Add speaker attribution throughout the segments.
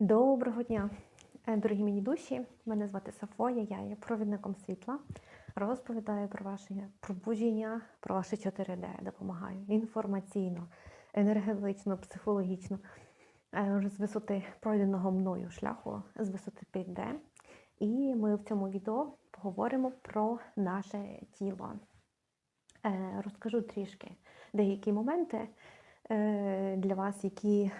Speaker 1: Доброго дня, Е, дорогі мені душі. Мене звати Сафоя, я є провідником світла. Розповідаю про ваше пробудження, про ваше 4D, допомагаю інформаційно, енергетично, психологічно, е, з висоти пройденого мною шляху, з висоти 5D. І ми в цьому відео поговоримо про наше тіло. Е, Розкажу трішки деякі моменти для вас, які,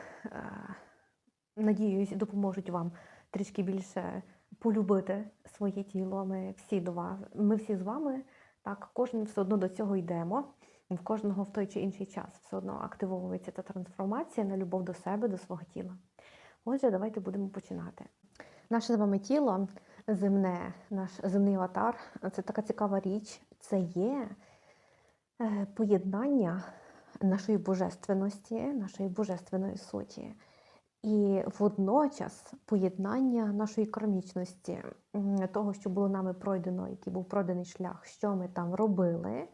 Speaker 1: надіюсь, допоможуть вам трішки більше полюбити своє тіло. Ми всі до вас, ми всі з вами, так, кожен все одно до цього йдемо. В кожного в той чи інший час все одно активовується ця трансформація на любов до себе, до свого тіла. Отже, давайте будемо починати. Наше з вами тіло земне, наш земний аватар це така цікава річ. Це є е, поєднання нашої божественності, нашої божественної суті. І водночас поєднання нашої кармічності, того, що було нами пройдено, який був пройдений шлях, що ми там робили.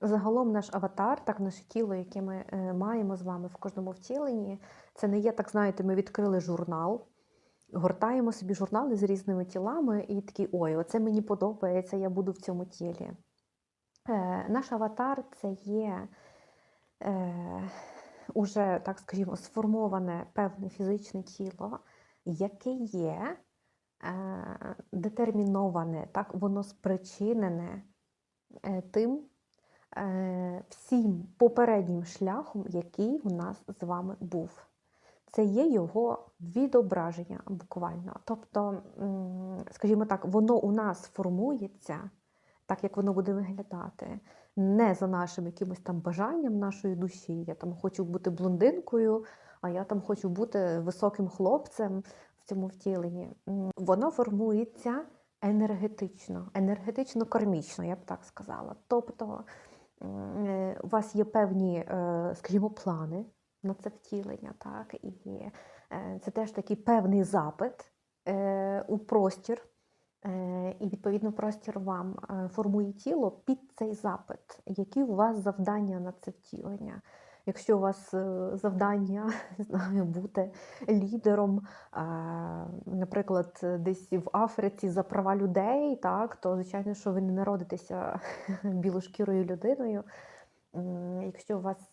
Speaker 1: Загалом наш аватар, так наше тіло, яке ми е, маємо з вами в кожному втіленні, це не є, так знаєте, ми відкрили журнал, гортаємо собі журнали з різними тілами і такі, ой, оце мені подобається, я буду в цьому тілі. Е, наш аватар це є е, уже, так скажімо, сформоване певне фізичне тіло, яке є е, детерміноване, так, воно спричинене е, тим е, всім попереднім шляхом, який у нас з вами був. Це є його відображення буквально. Тобто, скажімо так, воно у нас формується так, як воно буде виглядати, не за нашим якимось там бажанням нашої душі. Я там хочу бути блондинкою, а я там хочу бути високим хлопцем в цьому втіленні. Воно формується енергетично, енергетично-кармічно, я б так сказала. Тобто е, у вас є певні, е, скажімо, плани на це втілення, так, і е, це теж такий певний запит у простір. Е, І відповідно простір вам е, формує тіло під цей запит, які у вас завдання на це втілення. Якщо у вас е, завдання не знаю, бути лідером, наприклад, десь в Африці за права людей, так, то звичайно, що ви не народитеся білошкірою людиною. Якщо у вас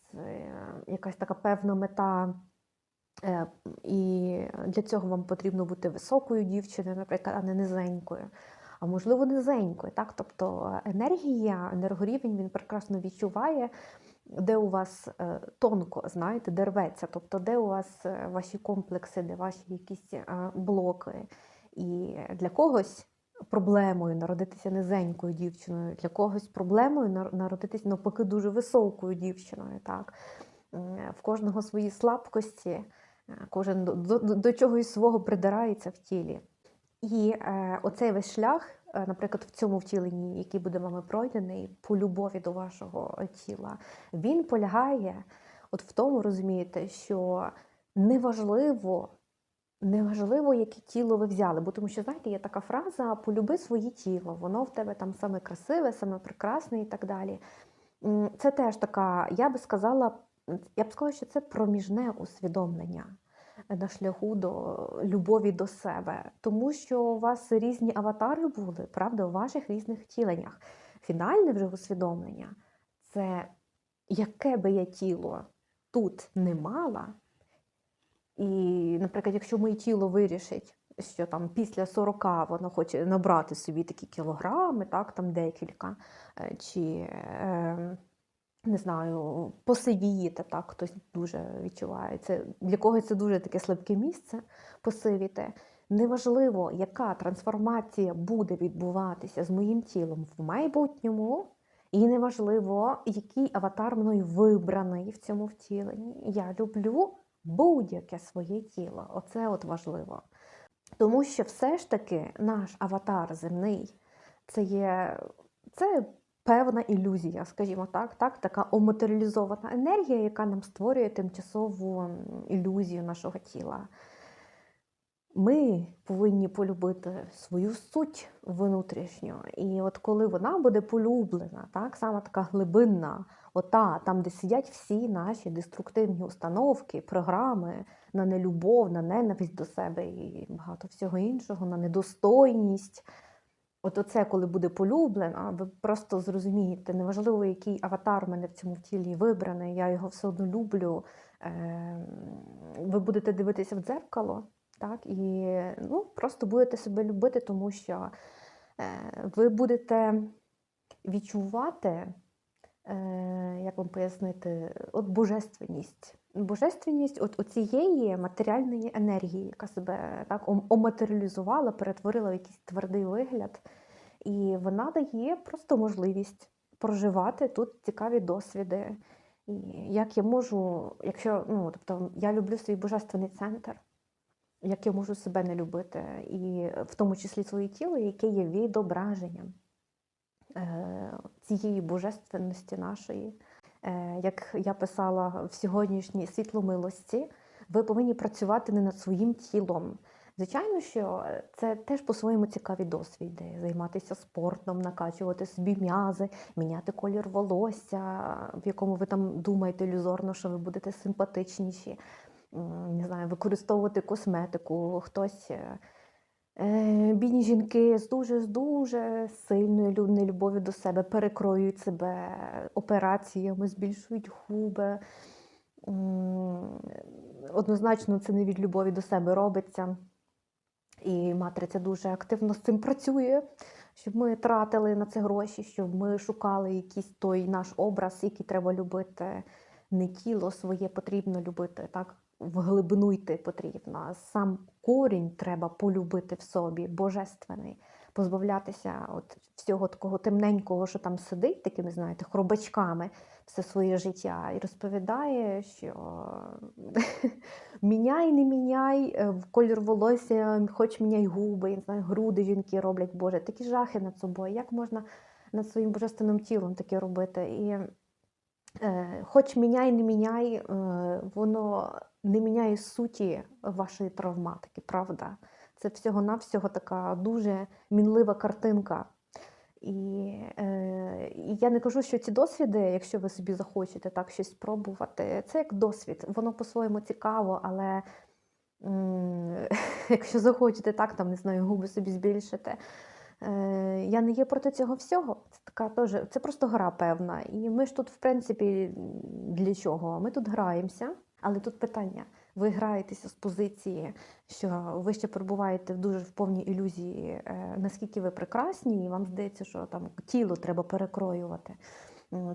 Speaker 1: якась така певна мета, і для цього вам потрібно бути високою дівчиною, наприклад, а не низенькою. А можливо, низенькою. Так? Тобто енергія, енергорівень він прекрасно відчуває, де у вас е, тонко, знаєте, де рветься, тобто де у вас е, ваші комплекси, де ваші якісь е, блоки. І для когось проблемою народитися низенькою дівчиною, для когось проблемою нар- народитися навпаки дуже високою дівчиною. Так? В кожного свої слабкості, е, кожен до, до, до чогось свого придирається в тілі. І е, оцей весь шлях, е, наприклад, в цьому втіленні, який буде вами пройдений по любові до вашого тіла, він полягає от в тому, розумієте, що неважливо, неважливо, яке тіло ви взяли. Бо тому що, знаєте, є така фраза полюби своє тіло, воно в тебе там саме красиве, саме прекрасне і так далі. Це теж така, я би сказала, я б сказала, що це проміжне усвідомлення на шляху до любові до себе, тому що у вас різні аватари були, правда, у ваших різних втіленнях. Фінальне вже усвідомлення це яке би я тіло тут не мала. І, наприклад, якщо моє тіло вирішить, що там після 40 воно хоче набрати собі такі кілограми, так, там декілька, е, чи е, не знаю, посивієте, так, хтось дуже відчуває. Це, для когось це дуже таке слабке місце посивіти. Неважливо, яка трансформація буде відбуватися з моїм тілом в майбутньому, і неважливо, який аватар мною вибраний в цьому втіленні. Я люблю будь-яке своє тіло. Оце от важливо. Тому що все ж таки наш аватар земний це є це певна ілюзія, скажімо так, так, така оматеріалізована енергія, яка нам створює тимчасову ілюзію нашого тіла. Ми повинні полюбити свою суть внутрішню. І от коли вона буде полюблена, так, саме така глибинна, Ота, там, де сидять всі наші деструктивні установки, програми на нелюбов, на ненависть до себе і багато всього іншого, на недостойність. От оце, коли буде полюблена, ви просто зрозумієте, неважливо, який аватар в мене в цьому тілі вибраний, я його все одно люблю. Е, Ви будете дивитися в дзеркало, так, і ну, просто будете себе любити, тому що е, ви будете відчувати, е, вам пояснити, от божественність. Божественність от оцієї матеріальної енергії, яка себе так оматеріалізувала, перетворила в якийсь твердий вигляд. І вона дає просто можливість проживати тут цікаві досвіди. І як я можу, якщо ну, тобто я люблю свій божественний центр, як я можу себе не любити, і в тому числі своє тіло, яке є відображенням е, цієї божественності нашої. Е, Як я писала в сьогоднішній світломилості, ви повинні працювати не над своїм тілом. Звичайно, що це теж по-своєму цікаві досвіди, займатися спортом, накачувати собі м'язи, міняти колір волосся, в якому ви там думаєте ілюзорно, що ви будете симпатичніші, не знаю, використовувати косметику, хтось. Е, Бідні жінки з дуже з дуже сильною лю- нелюбов'ю до себе перекроюють себе операціями, збільшують губи. Однозначно, це не від любові до себе робиться. І матриця дуже активно з цим працює, щоб ми тратили на це гроші, щоб ми шукали якийсь той наш образ, який треба любити. Не тіло своє потрібно любити, так в глибину йти потрібно. Сам корінь треба полюбити в собі, божественний, позбавлятися от всього такого темненького, що там сидить, такими, знаєте, хробачками все своє життя, і розповідає, що міняй, не міняй е, в колір волосся, хоч міняй губи, не знаю, груди жінки роблять, Боже, такі жахи над собою. Як можна над своїм божественним тілом таке робити? І е, хоч міняй, не міняй, е, воно не міняє суті вашої травматики, правда? Це всього-навсього така дуже мінлива картинка. І, е, і я не кажу, що ці досвіди, якщо ви собі захочете так щось спробувати, це як досвід. Воно по-своєму цікаво, але м, якщо захочете так, там не знаю, губи собі збільшити. Е, я не є проти цього всього. Це така теж, це просто гра певна. І ми ж тут, в принципі, для чого? Ми тут граємося, але тут питання. Ви граєтеся з позиції, що ви ще перебуваєте дуже в повній ілюзії, е, наскільки ви прекрасні, і вам здається, що там тіло треба перекроювати.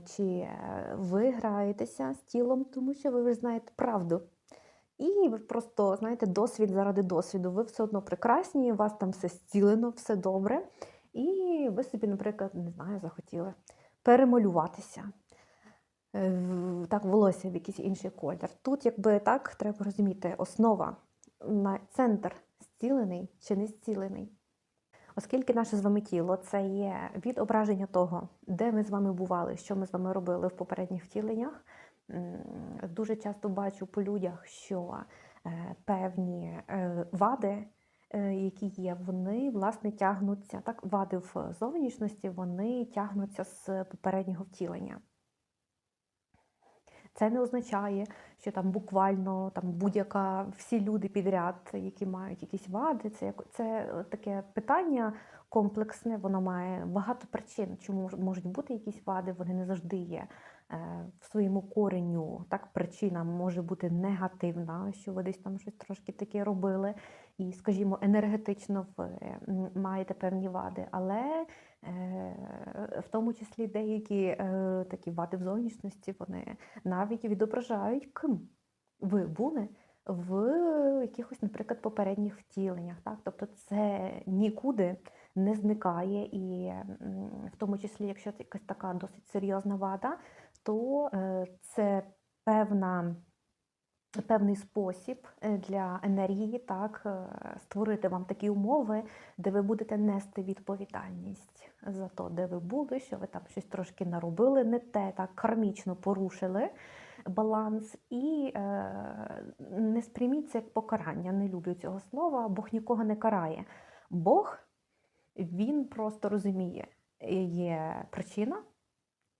Speaker 1: Чи е, ви граєтеся з тілом, тому що ви знаєте правду. І ви просто знаєте досвід заради досвіду. Ви все одно прекрасні, у вас там все зцілено, все добре. І ви собі, наприклад, не знаю, захотіли перемалюватися. Е, Так, волосся в якийсь інший колір. Тут, якби так, треба розуміти, основа на центр зцілений чи не зцілений. Оскільки наше з вами тіло це є відображення того, де ми з вами бували, що ми з вами робили в попередніх втіленнях. Дуже часто бачу по людях, що е, певні е, вади, які є, вони власне тягнуться, так, вади в зовнішності, вони тягнуться з попереднього втілення. Це не означає, що там буквально там будь-яка всі люди підряд, які мають якісь вади. Це це таке питання комплексне, воно має багато причин, чому можуть бути якісь вади, вони не завжди є е, в своєму кореню. Так, причина може бути негативна, що ви десь там щось трошки таке робили, і, скажімо, енергетично ви маєте певні вади, але в тому числі деякі е, такі вади в зовнішності, вони навіть відображають, ким ви були в якихось, наприклад, попередніх втіленнях. Так? Тобто це нікуди не зникає, і в тому числі, якщо це якась така досить серйозна вада, то е, це певна. Певний спосіб е, для енергії, так е, створити вам такі умови, де ви будете нести відповідальність за те, де ви були, що ви там щось трошки наробили, не те, так кармічно порушили баланс, і е, не сприйміть це як покарання. Не люблю цього слова. Бог нікого не карає. Бог він просто розуміє, є причина,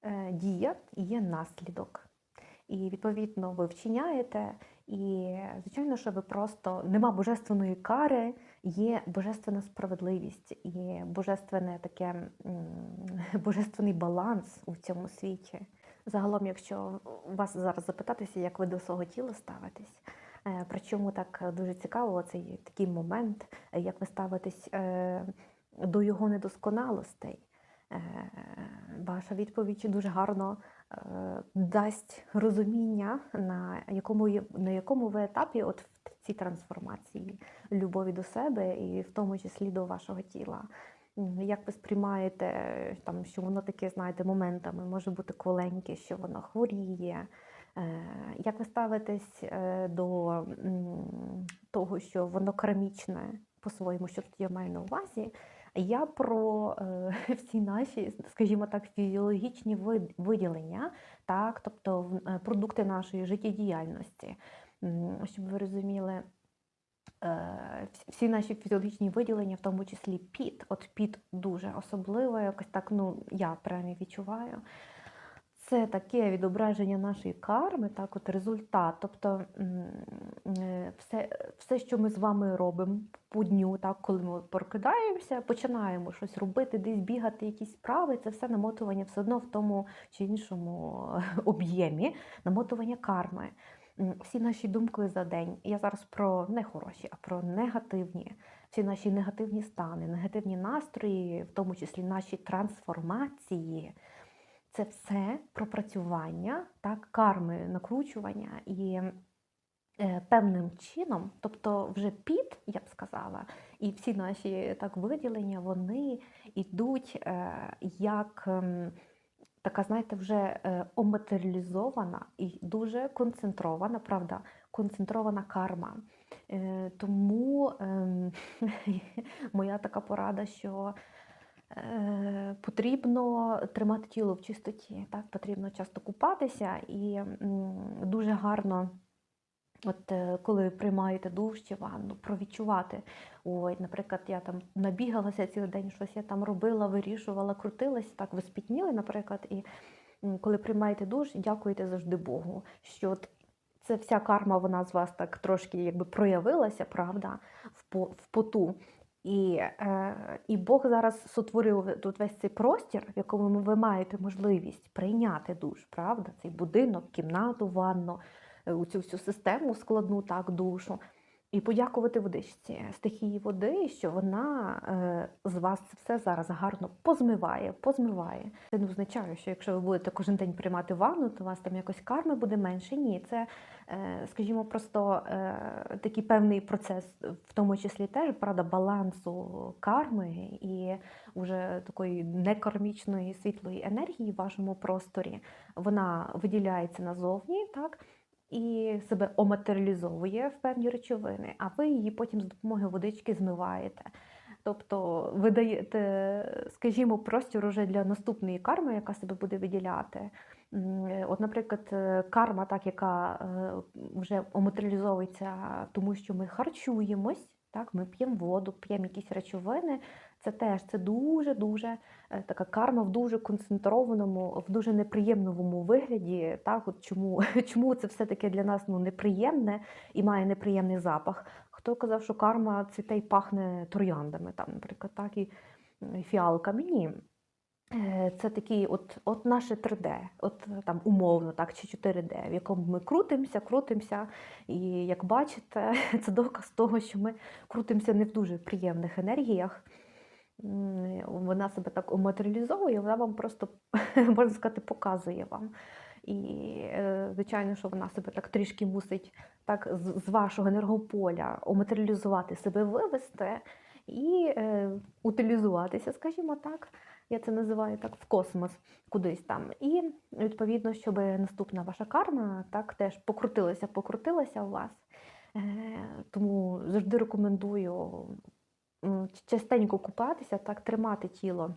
Speaker 1: е, дія і є наслідок. І відповідно ви вчиняєте, і звичайно, що ви просто нема божественної кари, є божественна справедливість і божественне таке божественний баланс у цьому світі. Загалом, якщо вас зараз запитатися, як ви до свого тіла ставитесь, е, причому так дуже цікаво, цей такий момент, як ви ставитесь е, до його недосконалостей. Е, Ваша відповідь дуже гарно дасть розуміння, на якому, на якому ви етапі от в цій трансформації любові до себе і в тому числі до вашого тіла. Як ви сприймаєте, е, там, що воно таке, знаєте, моментами може бути кволеньке, що воно хворіє? Е, Як ви ставитесь е, до того, що воно кармічне по-своєму, що тут я маю на увазі? Я про е, всі наші, скажімо так, фізіологічні виділення, так, тобто е, продукти нашої життєдіяльності. Щоб ви розуміли, е, всі- наші фізіологічні виділення, в тому числі піт. От піт дуже особливо, якось так, ну, я принаймні відчуваю. Це таке відображення нашої карми, так, от результат. Тобто е, все, все, що ми з вами робимо по дню, так, коли ми прокидаємося, починаємо щось робити, десь бігати, якісь справи, це все намотування все одно в тому чи іншому об'ємі, намотування карми. Всі наші думки за день. Я зараз про не хороші, а про негативні. Всі наші негативні стани, негативні настрої, в тому числі наші трансформації. Це все пропрацювання, так, карми, накручування і е, певним чином, тобто вже під, я б сказала, і всі наші так виділення, вони йдуть е, як ем, така, знаєте, вже е, оматеріалізована і дуже концентрована, правда, концентрована карма. Е, Тому ем, моя така порада, що е, потрібно тримати тіло в чистоті, так? потрібно часто купатися і дуже гарно. От е, коли приймаєте душ чи ванну, провідчувати. Ой, наприклад, я там набігалася цілий день, щось я там робила, вирішувала, крутилась, так ви спітніли, наприклад, і коли приймаєте душ, дякуєте завжди Богу, що от це вся карма, вона з вас так трошки якби проявилася, правда, в поту. І, е, і Бог зараз сотворив тут весь цей простір, в якому ви маєте можливість прийняти душ, правда, цей будинок, кімнату, ванну, е, цю всю систему складну так душу. І подякувати водичці, стихії води, що вона е, з вас це все зараз гарно позмиває, позмиває. Це не означає, що якщо ви будете кожен день приймати ванну, то у вас там якось карми буде менше. Ні, це, е, скажімо, просто е, такий певний процес, в тому числі теж правда, балансу карми і вже такої некармічної світлої енергії в вашому просторі. Вона виділяється назовні, так і себе оматеріалізовує в певні речовини, а ви її потім з допомогою водички змиваєте. Тобто ви даєте, скажімо, простір уже для наступної карми, яка себе буде виділяти. От, наприклад, е, карма, так, яка е, вже оматеріалізовується, тому що ми харчуємось, так, ми п'ємо воду, п'ємо якісь речовини. Це теж це дуже-дуже е, така карма в дуже концентрованому, в дуже неприємному вигляді. Так, от чому, чому це все таки для нас ну, неприємне і має неприємний запах? Хто казав, що карма цвіте й пахне трояндами, там, наприклад, так і фіалками? Ні. Е, Це такий от, от наше 3D, от е, там умовно, так, чи 4D, в якому ми крутимося, крутимося. І як бачите, це доказ того, що ми крутимося не в дуже приємних енергіях. Вона себе так матеріалізовує, вона вам просто, можна сказати, показує вам. І, е, звичайно, що вона себе так трішки мусить так з вашого енергополя оматеріалізувати, себе вивести і е, утилізуватися, скажімо так. Я це називаю так в космос кудись там. І відповідно, щоб наступна ваша карма так теж покрутилася, покрутилася у вас. Е, тому завжди рекомендую частенько купатися, так тримати тіло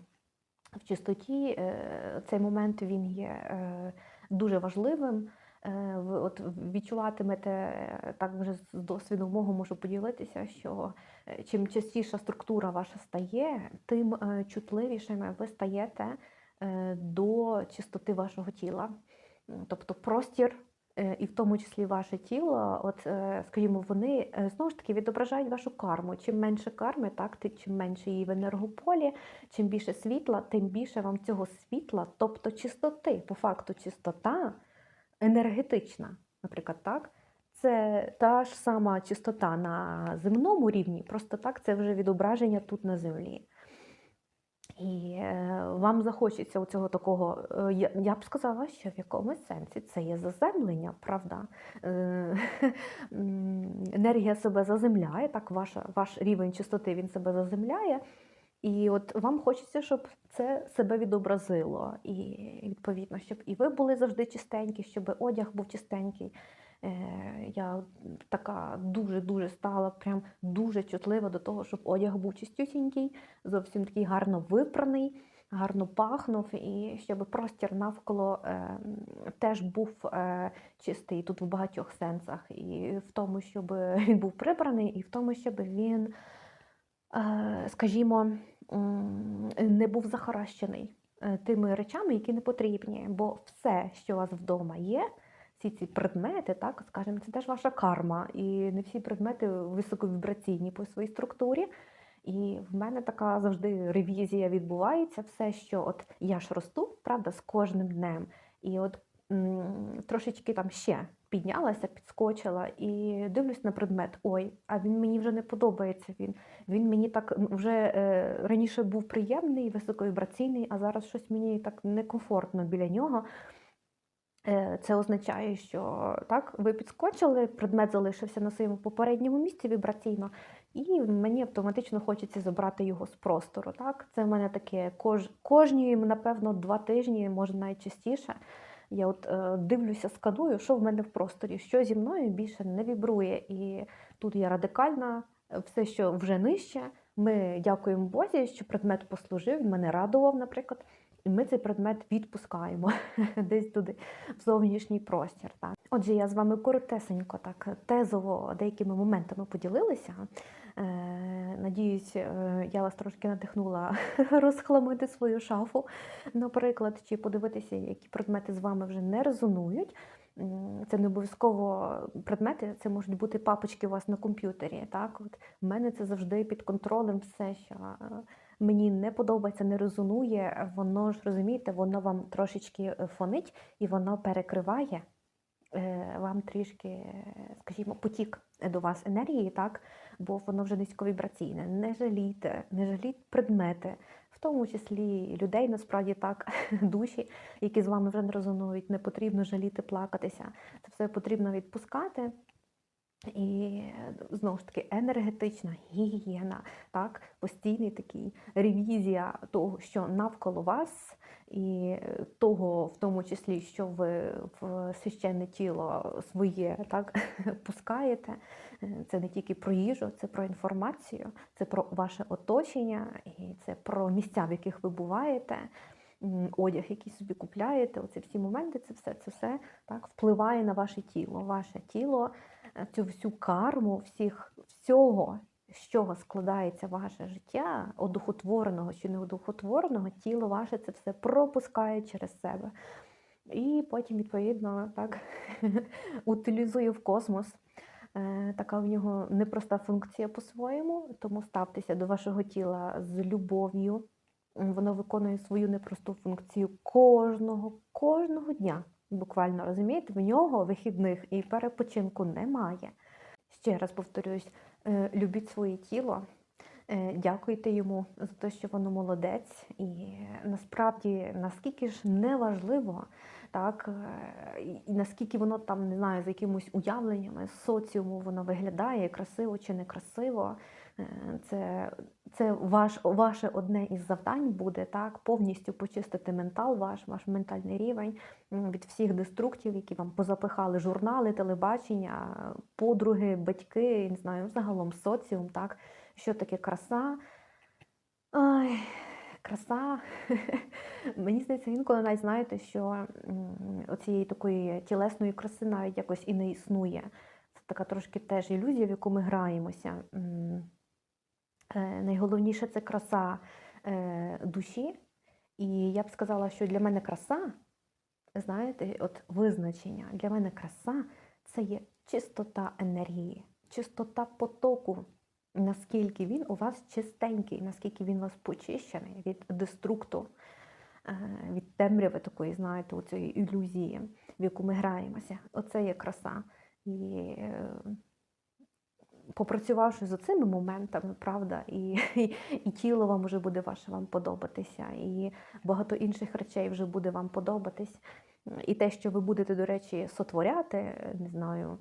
Speaker 1: в чистоті. Е, Цей момент він є е, дуже важливим. Ви от відчуватимете так вже з досвіду мого можу поділитися, що чим частіша структура ваша стає, тим е, чутливішими ви стаєте е, до чистоти вашого тіла. Тобто простір, е, і в тому числі ваше тіло, от, е, скажімо, вони е, знову ж таки відображають вашу карму. Чим менше карми, так, чим менше її в енергополі, чим більше світла, тим більше вам цього світла, тобто чистоти. По факту чистота енергетична, наприклад, так. Це та ж сама чистота на земному рівні, просто так це вже відображення тут на землі. І е, вам захочеться оцього такого, е, я, б сказала, що в якомусь сенсі це є заземлення, правда? Е, енергія себе заземляє, так, ваша, ваш рівень чистоти він себе заземляє. І от вам хочеться, щоб це себе відобразило. І відповідно, щоб і ви були завжди чистенькі, щоб одяг був чистенький. Е, Я така дуже-дуже стала прям дуже чутлива до того, щоб одяг був чистюсінький, зовсім такий гарно випраний, гарно пахнув, і щоб простір навколо е, теж був е, чистий тут в багатьох сенсах. І в тому, щоб він був прибраний, і в тому, щоб він, скажімо, не був захаращений тими речами, які не потрібні. Бо все, що у вас вдома є, всі ці предмети, так, скажімо, це теж ваша карма. І не всі предмети високовібраційні по своїй структурі. І в мене така завжди ревізія відбувається. Все, що от я ж росту, правда, з кожним днем. І от м, трошечки там ще піднялася, підскочила і дивлюсь на предмет. Ой, а він мені вже не подобається. Він він мені так вже е, раніше був приємний, високовібраційний, а зараз щось мені так некомфортно біля нього. Е, Це означає, що так, ви підскочили, предмет залишився на своєму попередньому місці вібраційно, і мені автоматично хочеться забрати його з простору. Так? Це в мене таке кож, кожні, напевно, два тижні, може навіть частіше. Я от е, дивлюся, сканую, що в мене в просторі, що зі мною більше не вібрує. І тут я радикальна, все, що вже нижче. Ми дякуємо Бозі, що предмет послужив, мене радував, наприклад. І ми цей предмет відпускаємо десь туди, в зовнішній простір. Так. Отже, я з вами коротесенько, так тезово деякими моментами поділилася. Е, надіюсь, е, я вас трошки надихнула розхламити свою шафу, наприклад, чи подивитися, які предмети з вами вже не резонують. Це не обов'язково предмети, це можуть бути папочки у вас на комп'ютері. Так, от в мене це завжди під контролем все, що е, мені не подобається, не резонує, воно ж розумієте, воно вам трошечки е, фонить і воно перекриває е, вам трішки, скажімо, потік до вас енергії, так? бо воно вже низьковібраційне. Не жалійте, не жаліть предмети, тому числі людей, насправді так, душі, які з вами вже не резонують, не потрібно жаліти, плакатися. Це все потрібно відпускати. І знову ж таки енергетична гігієна, так, постійний такий ревізія того, що навколо вас, і того, в тому числі, що ви в священне тіло своє так, пускаєте. Е, Це не тільки про їжу, це про інформацію, це про ваше оточення, і це про місця, в яких ви буваєте. Одяг, який собі купляєте, оці всі моменти, це все, це все так впливає на ваше тіло. Ваше тіло е, цю всю карму, всіх, всього, з чого складається ваше життя, одухотвореного чи неодухотвореного, тіло ваше це все пропускає через себе. І потім, відповідно, так утилізує в космос. Е, Така в нього непроста функція по-своєму, тому ставтеся до вашого тіла з любов'ю. Воно виконує свою непросту функцію кожного, кожного дня. Буквально розумієте, в нього вихідних і перепочинку немає. Ще раз повторюсь, е, любіть своє тіло, е, дякуйте йому за те, що воно молодець. І насправді наскільки ж неважливо, так, е, і- наскільки воно там не знаю, за якимось уявленнями соціуму воно виглядає, красиво чи некрасиво. Е, Це, це ваш, ваше одне із завдань буде так, повністю почистити ментал, ваш, ваш ментальний рівень від всіх деструктів, які вам позапихали журнали, телебачення, подруги, батьки, не знаю, загалом соціум, так, що таке краса. Ой, краса. Мені здається, інколи навіть знаєте, що м, оцієї такої тілесної краси навіть якось і не існує. Це така трошки теж ілюзія, в яку ми граємося. Е, Найголовніше це краса е, душі І я б сказала, що для мене краса, знаєте, от визначення, для мене краса це є чистота енергії, чистота потоку, наскільки він у вас чистенький, наскільки він у вас почищений від деструкту, е, від темряви такої, знаєте, цієї ілюзії, в яку ми граємося. Оце є краса. І попрацювавши з цими моментами, правда, і, і, і тіло вам вже буде ваше вам подобатися, і багато інших речей вже буде вам подобатись. І те, що ви будете, до речі, сотворяти, не знаю,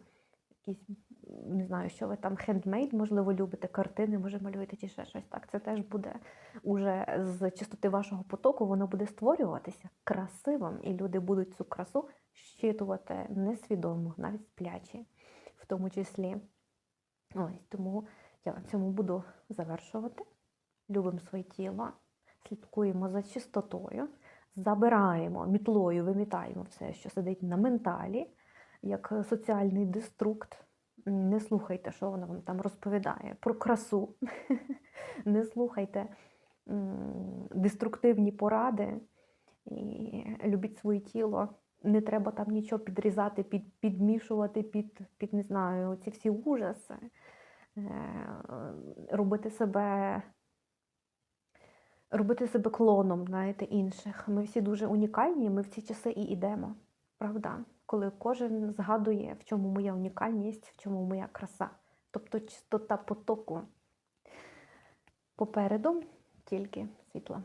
Speaker 1: якісь, не знаю, що ви там хендмейд, можливо, любите, картини, може, малюєте чи ще щось так. Це теж буде уже з чистоти вашого потоку, воно буде створюватися красивим, і люди будуть цю красу щитувати несвідомо, навіть сплячі, в тому числі. Ось тому я на цьому буду завершувати. Любимо своє тіло, слідкуємо за чистотою, забираємо мітлою, вимітаємо все, що сидить на менталі, як соціальний деструкт. Не слухайте, що воно вам там розповідає про красу. Не слухайте деструктивні поради і любіть своє тіло. Не треба там нічого підрізати, під, підмішувати під, під не знаю, ці всі ужаси. Е, робити себе, робити себе клоном, знаєте, інших. Ми всі дуже унікальні, ми в ці часи і йдемо. Правда? Коли кожен згадує, в чому моя унікальність, в чому моя краса. Тобто чистота потоку. Попереду тільки світло.